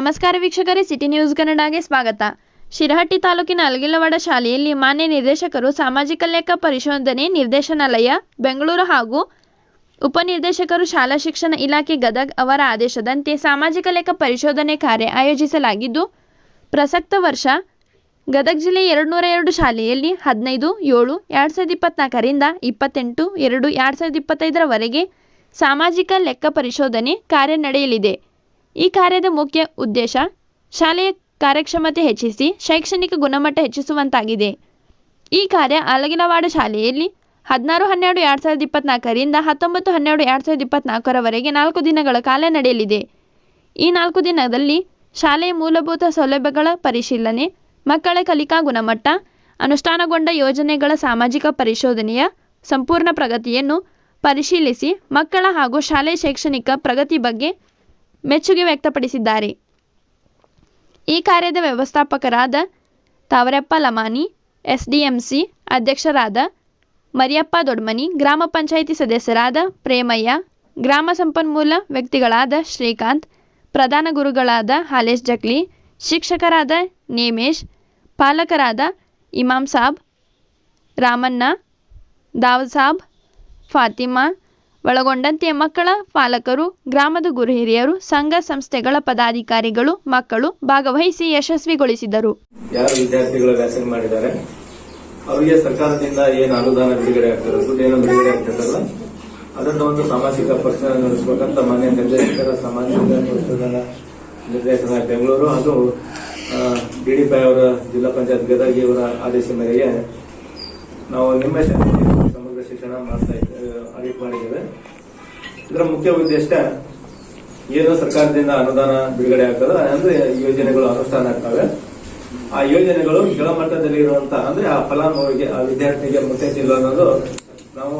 ನಮಸ್ಕಾರ ವೀಕ್ಷಕರೇ, city news ಕನ್ನಡಗೆ ಸ್ವಾಗತ. ಶಿರಹಟ್ಟಿ ತಾಲೂಕಿನ ಅಲಗಿಲವಾಡ ಶಾಲೆಯಲ್ಲಿ ಮಾನ್ಯ ನಿರ್ದೇಶಕರು ಸಾಮಾಜಿಕ ಲೆಕ್ಕ ಪರಿಶೋಧನೆ ನಿರ್ದೇಶನಾಲಯ, ಬೆಂಗಳೂರು ಹಾಗೂ ಉಪನಿರ್ದೇಶಕರು ಶಾಲಾ ಶಿಕ್ಷಣ ಇಲಾಖೆ ಗದಗ್ ಅವರ ಆದೇಶದಂತೆ ಸಾಮಾಜಿಕ ಲೆಕ್ಕ ಪರಿಶೋಧನೆ ಕಾರ್ಯ ಆಯೋಜಿಸಲಾಗಿದ್ದು, ಪ್ರಸಕ್ತ ವರ್ಷ ಗದಗ್ ಜಿಲ್ಲೆ ಎರಡುನೂರ ಎರಡು ಶಾಲೆಯಲ್ಲಿ ಹದಿನೈದು, ಏಳು, ಎರಡು ಸಾವಿರದ ಇಪ್ಪತ್ನಾಲ್ಕರಿಂದ ಇಪ್ಪತ್ತೆಂಟು, ಎರಡು ಎರಡು ಸಾವಿರದ ಇಪ್ಪತ್ತೈದರವರೆಗೆ ಸಾಮಾಜಿಕ ಲೆಕ್ಕ ಪರಿಶೋಧನೆ ಕಾರ್ಯ ನಡೆಯಲಿದೆ. ಈ ಕಾರ್ಯದ ಮುಖ್ಯ ಉದ್ದೇಶ ಶಾಲೆಯ ಕಾರ್ಯಕ್ಷಮತೆ ಹೆಚ್ಚಿಸಿ ಶೈಕ್ಷಣಿಕ ಗುಣಮಟ್ಟ ಹೆಚ್ಚಿಸುವಂತಾಗಿದೆ. ಈ ಕಾರ್ಯ ಅಲಗಿನವಾಡ ಶಾಲೆಯಲ್ಲಿ ಹದಿನಾರು, ಹನ್ನೆರಡು, ಎರಡು ಸಾವಿರದ ಇಪ್ಪತ್ನಾಲ್ಕರಿಂದ ಹತ್ತೊಂಬತ್ತು, ಹನ್ನೆರಡು, ಎರಡು ಸಾವಿರದ ಇಪ್ಪತ್ನಾಲ್ಕರವರೆಗೆ ನಾಲ್ಕು ದಿನಗಳ ಕಾಲ ನಡೆಯಲಿದೆ. ಈ ನಾಲ್ಕು ದಿನದಲ್ಲಿ ಶಾಲೆಯ ಮೂಲಭೂತ ಸೌಲಭ್ಯಗಳ ಪರಿಶೀಲನೆ, ಮಕ್ಕಳ ಕಲಿಕಾ ಗುಣಮಟ್ಟ, ಅನುಷ್ಠಾನಗೊಂಡ ಯೋಜನೆಗಳ ಸಾಮಾಜಿಕ ಪರಿಶೋಧನೆಯ ಸಂಪೂರ್ಣ ಪ್ರಗತಿಯನ್ನು ಪರಿಶೀಲಿಸಿ ಮಕ್ಕಳ ಹಾಗೂ ಶಾಲೆಯ ಶೈಕ್ಷಣಿಕ ಪ್ರಗತಿ ಬಗ್ಗೆ ಮೆಚ್ಚುಗೆ ವ್ಯಕ್ತಪಡಿಸಿದ್ದಾರೆ. ಈ ಕಾರ್ಯದ ವ್ಯವಸ್ಥಾಪಕರಾದ ತಾವರೆಪ್ಪ ಲಮಾನಿ, ಎಸ್ಡಿಎಂಸಿ ಅಧ್ಯಕ್ಷರಾದ ಮರಿಯಪ್ಪ ದೊಡ್ಮನಿ, ಗ್ರಾಮ ಪಂಚಾಯಿತಿ ಸದಸ್ಯರಾದ ಪ್ರೇಮಯ್ಯ, ಗ್ರಾಮ ಸಂಪನ್ಮೂಲ ವ್ಯಕ್ತಿಗಳಾದ ಶ್ರೀಕಾಂತ್, ಪ್ರಧಾನ ಗುರುಗಳಾದ ಹಾಲೇಶ್ ಜಕ್ಲಿ, ಶಿಕ್ಷಕರಾದ ನೇಮೇಶ್, ಪಾಲಕರಾದ ಇಮಾಮ್ ಸಾಬ್, ರಾಮಣ್ಣ, ದಾವದ್ ಸಾಬ್, ಫಾತಿಮಾ ಒಳಗೊಂಡಂತೆ ಮಕ್ಕಳ, ಪಾಲಕರು, ಗ್ರಾಮದ ಗುರುಹಿರಿಯರು ಸಂಘ ಸಂಸ್ಥೆಗಳ ಪದಾಧಿಕಾರಿಗಳು, ಮಕ್ಕಳು ಭಾಗವಹಿಸಿ ಯಶಸ್ವಿಗೊಳಿಸಿದರು. ಯಾರು ವಿದ್ಯಾರ್ಥಿಗಳು ವ್ಯಾಸಂಗ ಮಾಡಿದ್ದಾರೆ? ಅವರಿಗೆ ಸರ್ಕಾರದಿಂದ ಏನು ಅನುದಾನ ಬಿಡುಗಡೆ ಆಗ್ತದೆ? ದುಡ್ಡು ಏನೋ ಬಿಡುಗಡೆ ಆಗ್ತದಲ್ಲ? ಅದನ್ನು ಒಂದು ಸಾಮಾಜಿಕ ಪ್ರಶ್ನೆ ನಡೆಸಬೇಕಂತ ಮಾನ್ಯ ನಿರ್ದೇಶಕರ ಸಾಮಾಜಿಕ ನಿರ್ದೇಶನ ಬೆಂಗಳೂರು ಹಾಗೂ ಡಿಡಿಪಿ ಅವರ ಜಿಲ್ಲಾ ಪಂಚಾಯತ್ ಗದಗ ಇವರ ಆದೇಶ ಮೇರೆಗೆ ನಾವು ನಿಮ್ಮ ಸಮಗ್ರ ಶಿಕ್ಷಣ ಮಾಡ್ತಾ ಆಡಿಟ್ ಮಾಡಿದ್ದೇವೆ. ಇದರ ಮುಖ್ಯ ಉದ್ದೇಶ ಏನು ಸರ್ಕಾರದಿಂದ ಅನುದಾನ ಬಿಡುಗಡೆ ಆಗ್ತದೆ? ಅಂದ್ರೆ ಯೋಜನೆಗಳು ಅನುಷ್ಠಾನ ಆಗ್ತವೆ. ಆ ಯೋಜನೆಗಳು ಕೆಳಮಟ್ಟದಲ್ಲಿ ಇರುವಂತಹ ಅಂದ್ರೆ ಆ ಫಲಾನುಭವಿಗೆ, ಆ ವಿದ್ಯಾರ್ಥಿಗೆ ಮುಟ್ಟಿಲ್ಲ ಅನ್ನೋದು ನಾವು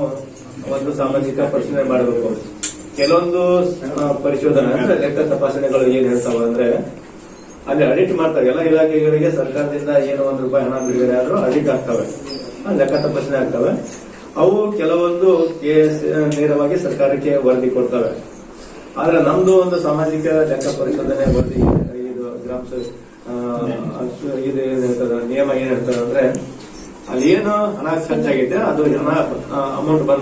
ಒಂದು ಸಾಮಾಜಿಕ ಪರಿಶೀಲನೆ ಮಾಡಬೇಕು. ಕೆಲವೊಂದು ಪರಿಶೋಧನೆ, ಅಂದ್ರೆ ಲೆಕ್ಕ ತಪಾಸಣೆಗಳು ಏನ್ ಹೇಳ್ತಾವ ಅಂದ್ರೆ, ಅಲ್ಲಿ ಅಡಿಟ್ ಮಾಡ್ತಾರೆ. ಎಲ್ಲ ಇಲಾಖೆಗಳಿಗೆ ಸರ್ಕಾರದಿಂದ ಏನು ಒಂದು ರೂಪಾಯಿ ಹಣ ಬಿಡುಗಡೆ ಆದ್ರೂ ಅಡಿಟ್ ಆಗ್ತವೆ. ಲೆಕ್ಕ ತಪಾಸಣೆ ಆಗ್ತವೆ. ಅವು ಕೆಲವೊಂದು ನೇರವಾಗಿ ಸರ್ಕಾರಕ್ಕೆ ವರದಿ ಕೊಡ್ತವೆ. ಆದ್ರೆ ನಮ್ದು ಒಂದು ಸಾಮಾಜಿಕ ಲೆಕ್ಕ ಪರಿಶೋಧನೆ ವರದಿ ಇದು. ಗ್ರಾಮ ಇದು ಏನ್ ಹೇಳ್ತದೆ ನಿಯಮ ಏನ್ ಹೇಳ್ತಾರೆ ಅಂದ್ರೆ, ಅಲ್ಲಿ ಏನು ಹಣ ಖರ್ಚಾಗಿದೆ ಅದು ಹಣ ಅಮೌಂಟ್ ಬಂದ